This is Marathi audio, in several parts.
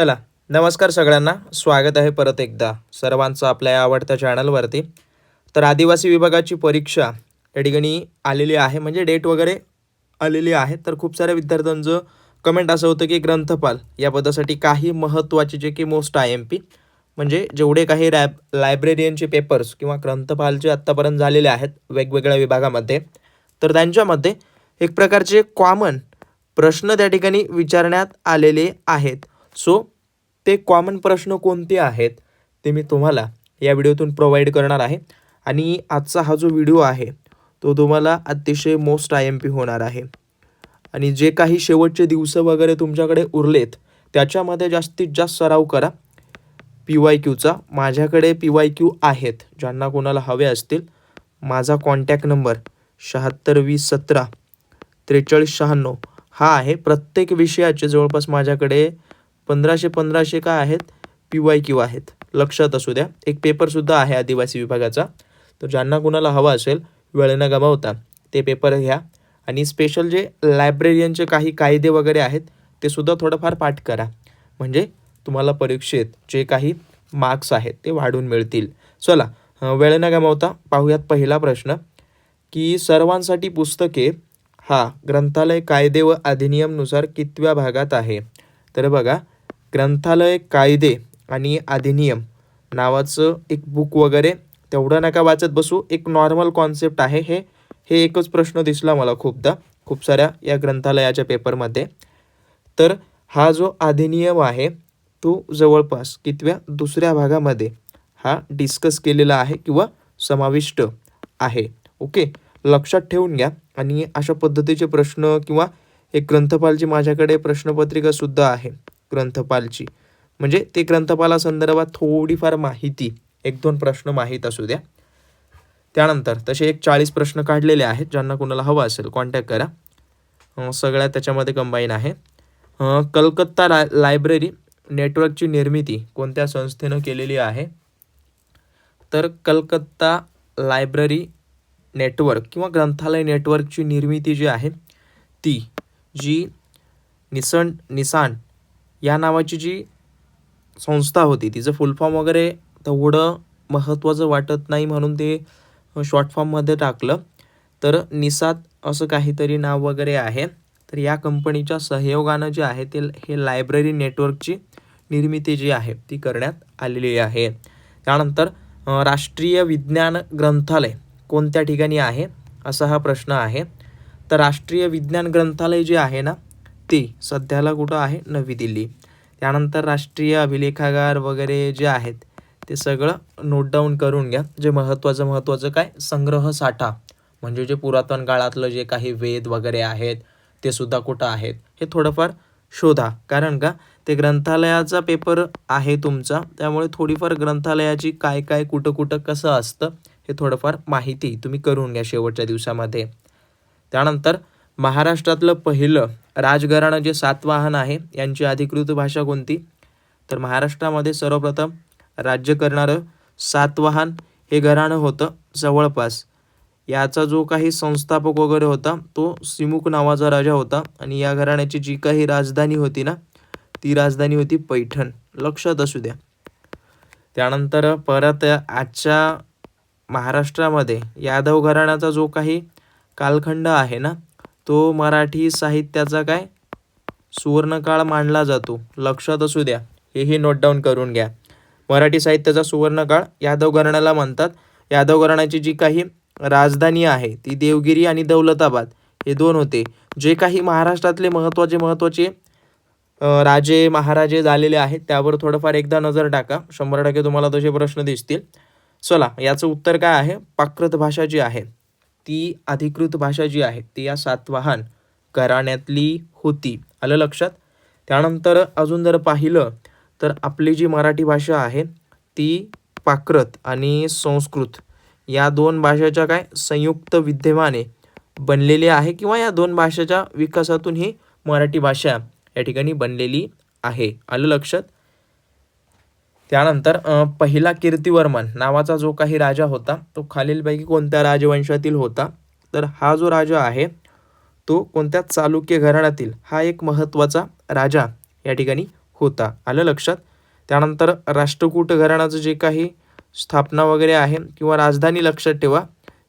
चला नमस्कार सगळ्यांना. स्वागत आहे परत एकदा सर्वांचं आपल्या या आवडत्या चॅनलवरती. तर आदिवासी विभागाची परीक्षा या ठिकाणी आलेली आहे. म्हणजे डेट वगैरे आलेली आहे. तर खूप साऱ्या विद्यार्थ्यांचं कमेंट असं होतं की ग्रंथपाल या पदासाठी काही महत्त्वाचे जे की मोस्ट आय एम पी म्हणजे जेवढे काही रॅब लायब्रेरियनचे पेपर्स किंवा ग्रंथपालचे आत्तापर्यंत झालेले आहेत वेगवेगळ्या विभागामध्ये तर त्यांच्यामध्ये एक प्रकारचे कॉमन प्रश्न त्या ठिकाणी विचारण्यात आलेले आहेत. सो ते कॉमन प्रश्न कोणते आहेत ते मी तुम्हाला या व्हिडिओतून प्रोव्हाइड करणार आहे. आणि आजचा हा जो व्हिडिओ आहे तो तुम्हाला अतिशय मोस्ट आय एम पी होणार आहे. आणि जे काही शेवटचे दिवस वगैरे तुमच्याकडे उरलेत त्याच्यामध्ये जास्तीत जास्त सराव करा. पी वाय क्यूचा माझ्याकडे पी वाय क्यू आहेत ज्यांना कोणाला हवे असतील माझा कॉन्टॅक्ट नंबर शहात्तर वीस सतरा त्रेचाळीस शहाण्णव हा आहे. प्रत्येक विषयाचे जवळपास माझ्याकडे पंधराशे पंधराशे काय आहेत? पी वाय क्यू आहेत. लक्षात असू द्या. एक पेपरसुद्धा आहे आदिवासी विभागाचा. तर ज्यांना कुणाला हवा असेल वेळ न गमावता. ते पेपर घ्या. आणि स्पेशल जे लायब्ररियनचे काही कायदे वगैरे आहेत ते सुद्धा थोडंफार पाठ करा. म्हणजे तुम्हाला परीक्षेत जे काही मार्क्स आहेत ते वाढून मिळतील. चला वेळ न गमावता. पाहूयात पहिला प्रश्न. की सर्वांसाठी पुस्तके हा ग्रंथालय कायदे व अधिनियमनुसार कितव्या भागात आहे? तर बघा ग्रंथालय कायदे आणि अधिनियम नावाचं एक बुक वगैरे. तेवढं नका वाचत बसू. एक नॉर्मल कॉन्सेप्ट आहे हे. हे एकच प्रश्न दिसला मला खूपदा. खूप साऱ्या या ग्रंथालयाच्या पेपरमध्ये तर हा जो अधिनियम आहे तो जवळपास कितव्या दुसऱ्या भागामध्ये हा डिस्कस केलेला आहे किंवा समाविष्ट आहे. ओके? लक्षात ठेवून घ्या. आणि अशा पद्धतीचे प्रश्न किंवा एक ग्रंथपालची माझ्याकडे प्रश्नपत्रिकासुद्धा आहे. ग्रंथपालची. म्हणजे ते ग्रंथपाला संदर्भात थोडीफार माहिती एक दोन प्रश्न माहीत असू द्या. त्यानंतर तसे एक चाळीस प्रश्न काढलेले आहेत ज्यांना कोणाला हवं असेल कॉन्टॅक्ट करा. सगळ्या त्याच्यामध्ये कंबाईन आहे. कलकत्ता लाय लायब्ररी नेटवर्कची निर्मिती कोणत्या संस्थेनं केलेली आहे? तर कलकत्ता लायब्ररी नेटवर्क किंवा ग्रंथालय नेटवर्कची निर्मिती जी आहे ती जी निसण निसाण या नावाची जी संस्था होती तिचं फुल फॉर्म वगैरे तेवढं महत्त्वाचं वाटत नाही म्हणून ते शॉर्ट फॉर्ममध्ये टाकलं. तर निसात असं काहीतरी नाव वगैरे आहे. तर या कंपनीच्या सहयोगानं जे आहे ते हे लायब्ररी नेटवर्कची निर्मिती जी आहे ती करण्यात आलेली आहे. त्यानंतर राष्ट्रीय विज्ञान ग्रंथालय कोणत्या ठिकाणी आहे? असा हा प्रश्न आहे. तर राष्ट्रीय विज्ञान ग्रंथालय जे आहे ना ते सध्याला कुठं आहे? नवी दिल्ली. त्यानंतर राष्ट्रीय अभिलेखागार वगैरे जे आहेत ते सगळं नोट डाऊन करून घ्या. जे महत्त्वाचं महत्त्वाचं काय? संग्रह साठा. म्हणजे जे पुरातन काळातलं जे काही वेद वगैरे आहेत ते सुद्धा कुठं आहेत? हे थोडंफार शोधा. कारण का? ते ग्रंथालयाचा पेपर आहे तुमचा. त्यामुळे थोडीफार ग्रंथालयाची काय काय कुठं कुठं कसं असतं हे थोडंफार माहिती तुम्ही करून घ्या शेवटच्या दिवसामध्ये. त्यानंतर महाराष्ट्रातलं पहिलं राजघराणं जे सातवाहन आहे यांची अधिकृत भाषा कोणती? तर महाराष्ट्रामध्ये सर्वप्रथम राज्य करणारं सातवाहन हे घराणं होतं जवळपास. याचा जो काही संस्थापक वगैरे होता तो सिमुक नावाचा राजा होता आणि या घराण्याची जी काही राजधानी होती ना ती राजधानी होती पैठण. लक्षात असू द्या. त्यानंतर परत आजच्या महाराष्ट्रामध्ये यादव घराण्याचा जो काही कालखंड आहे ना तो मराठी साहित्याचा काय? सुवर्णकाळ मानला जातो. लक्षात असू द्या हेही नोट डाऊन करून घ्या. मराठी साहित्याचा सुवर्णकाळ यादव घराण्याला म्हणतात. यादव घराण्याची जी काही राजधानी आहे ती देवगिरी आणि दौलताबाद हे दोन होते. जे काही महाराष्ट्रातले महत्त्वाचे महत्त्वाचे राजे महाराजे झालेले आहेत त्यावर थोडंफार एकदा नजर टाका. शंभर टक्के तुम्हाला तसे प्रश्न दिसतील. चला याचं उत्तर काय आहे? पाकृत भाषा जी आहे. ती अधिकृत भाषा जी आहे ती या सातवाहन घराण्यातली होती. आलं लक्षात? त्यानंतर अजून जर पाहिलं तर आपली जी मराठी भाषा आहे ती पाकृत आणि संस्कृत या दोन भाषेच्या काय संयुक्त विद्यमाने बनलेली आहे किंवा या दोन भाषेच्या विकासातून ही मराठी भाषा या ठिकाणी बनलेली आहे. आलं लक्षात? त्यानंतर पहिला कीर्तिवर्मन नावाचा जो काही राजा होता तो खालीलपैकी कोणत्या राजवंशातील होता? तर हा जो राजा आहे तो कोणत्या चालुक्य घराण्यातील हा एक महत्त्वाचा राजा या ठिकाणी होता. आलं लक्षात? त्यानंतर राष्ट्रकूट घराण्याचं जे काही स्थापना वगैरे आहे किंवा राजधानी लक्षात ठेवा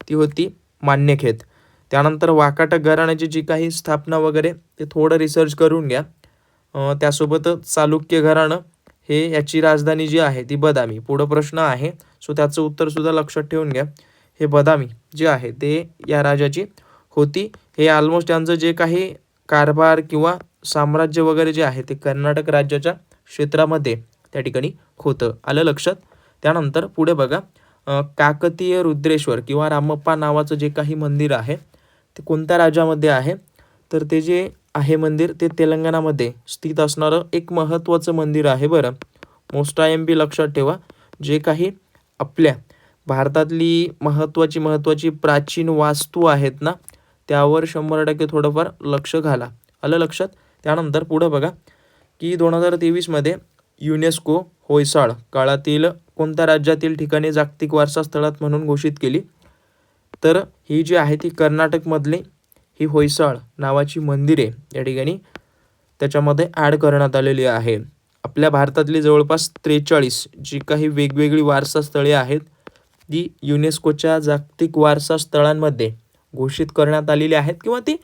ती होती मान्यखेत. त्यानंतर वाकाटक घराण्याची जी काही स्थापना वगैरे ते थोडं रिसर्च करून घ्या. त्यासोबतच चालुक्य घराणं हे याची राजधानी जी आहे ती बदामी. पुढं प्रश्न आहे सो त्याचं उत्तरसुद्धा लक्षात ठेवून घ्या. हे बदामी जे आहे ते या राजाची होती. हे ऑलमोस्ट यांचं जे काही कारभार किंवा साम्राज्य वगैरे जे आहे ते कर्नाटक राज्याच्या क्षेत्रामध्ये त्या ठिकाणी होतं. आलं लक्षात? त्यानंतर पुढे बघा काकतीय रुद्रेश्वर किंवा रामप्पा नावाचं जे काही मंदिर आहे ते कोणत्या राज्यामध्ये आहे? तर ते जे आहे मंदिर. ते तेलंगणामध्ये स्थित असणारं एक महत्त्वाचं मंदिर आहे बरं. मोस्ट आय एम पी लक्षात ठेवा. जे काही आपल्या भारतातली महत्त्वाची महत्त्वाची प्राचीन वास्तू आहेत ना त्यावर शंभर टक्के थोडंफार लक्ष घाला. आलं लक्षात? त्यानंतर पुढं बघा की दोन हजार तेवीसमध्ये युनेस्को होयसाळ काळातील कोणत्या राज्यातील ठिकाणी जागतिक वारसा स्थळात म्हणून घोषित केली? तर ही जी आहे ती कर्नाटकमधली ही होयसाळ नावाची मंदिरे या ठिकाणी त्याच्यामध्ये ॲड करण्यात आलेली आहे. आपल्या भारतातली जवळपास त्रेचाळीस जी काही वेगवेगळी वारसा स्थळे आहेत ती युनेस्कोच्या जागतिक वारसा स्थळांमध्ये घोषित करण्यात आलेली आहेत किंवा ती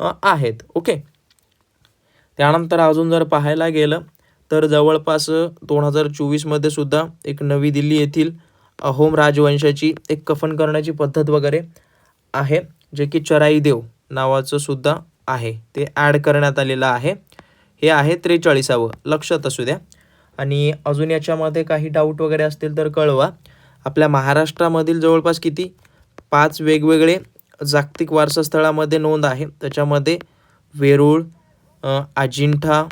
आहेत. ओके? त्यानंतर अजून जर पाहायला गेलं तर जवळपास दोन हजार चोवीसमध्ये सुद्धा एक नवी दिल्ली येथील अहोम राजवंशाची एक कफन करण्याची पद्धत वगैरे आहे जे की चराई देव नावाचं सुद्धा आहे. ते ॲड करण्यात आलेलं आहे. हे आहे त्रेचाळीसावं. लक्षात असू द्या. आणि अजून याच्यामध्ये काही डाऊट वगैरे असतील तर कळवा. आपल्या महाराष्ट्रामधील जवळपास किती? पाच वेगवेगळे जागतिक वारसास्थळामध्ये नोंद आहे. त्याच्यामध्ये वेरूळ अजिंठा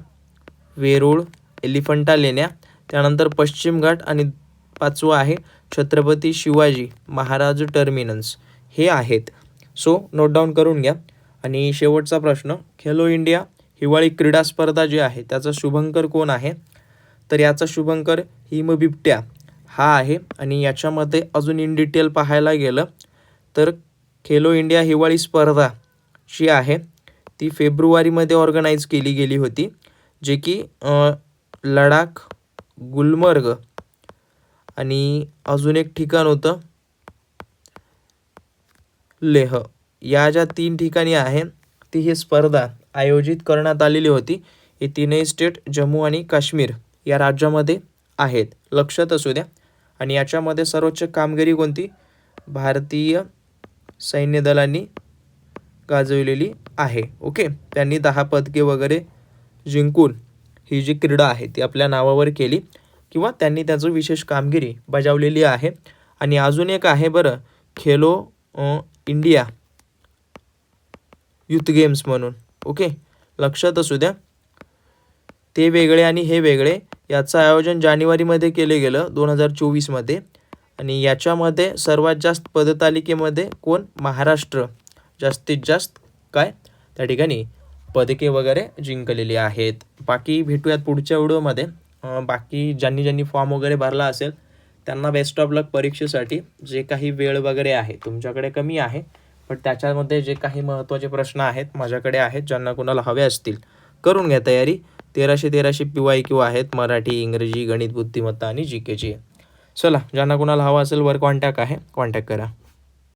वेरूळ एलिफंटा लेण्या त्यानंतर पश्चिम घाट आणि पाचवं आहे छत्रपती शिवाजी महाराज टर्मिनन्स हे आहेत. सो नोट डाऊन करून घ्या. आणि शेवटचा प्रश्न खेलो इंडिया हिवाळी क्रीडा स्पर्धा जी आहे त्याचा शुभंकर कोण आहे? तर याचा शुभंकर हिम बिबट्या हा आहे. आणि याच्यामध्ये अजून इन डिटेल पाहायला गेलं तर खेलो इंडिया हिवाळी स्पर्धा जी आहे ती फेब्रुवारीमध्ये ऑर्गनाईज केली गेली होती जे की लडाख गुलमर्ग आणि अजून एक ठिकाण होतं लेह. या ज्या तीन ठिकाणी आहे ती ही स्पर्धा आयोजित करण्यात आलेली होती. ही तीनही स्टेट जम्मू आणि काश्मीर या राज्यामध्ये आहेत. लक्षात असू द्या. आणि याच्यामध्ये सर्वोच्च कामगिरी कोणती? भारतीय सैन्य दलांनी गाजवलेली आहे. ओके? त्यांनी दहा पदके वगैरे जिंकून ही जी क्रीडा आहे ती आपल्या नावावर केली. किंवा त्यांनी त्याचं विशेष कामगिरी बजावलेली आहे. आणि अजून एक आहे बरं खेलो इंडिया युथ गेम्स म्हणून. ओके? लक्षात असू द्या. ते वेगळे आणि हे वेगळे. याचं आयोजन जानेवारीमध्ये केले गेलं दोन हजार चोवीसमध्ये. आणि याच्यामध्ये सर्वात जास्त पदतालिकेमध्ये कोण? महाराष्ट्र. जास्तीत जास्त काय? त्या ठिकाणी पदके वगैरे जिंकलेली आहेत. बाकी भेटूयात पुढच्या व्हिडिओमध्ये. बाकी ज्यांनी ज्यांनी फॉर्म वगैरे भरला असेल त्यांना बेस्ट ऑफ लक परीक्षेसाठी जे काही वेळ वगैरे आहे तुमच्याकडे कमी आहे पण त्याच्यामध्ये जे काही महत्त्वाचे प्रश्न आहेत माझ्याकडे आहेत ज्यांना कुणाला हवे असतील करून घ्या तयारी. तेराशे तेराशे पी वाय क्यू आहेत मराठी इंग्रजी गणित बुद्धिमत्ता आणि जी के जी चला ज्यांना कुणाला हवा असेल वर कॉन्टॅक्ट आहे कॉन्टॅक्ट करा.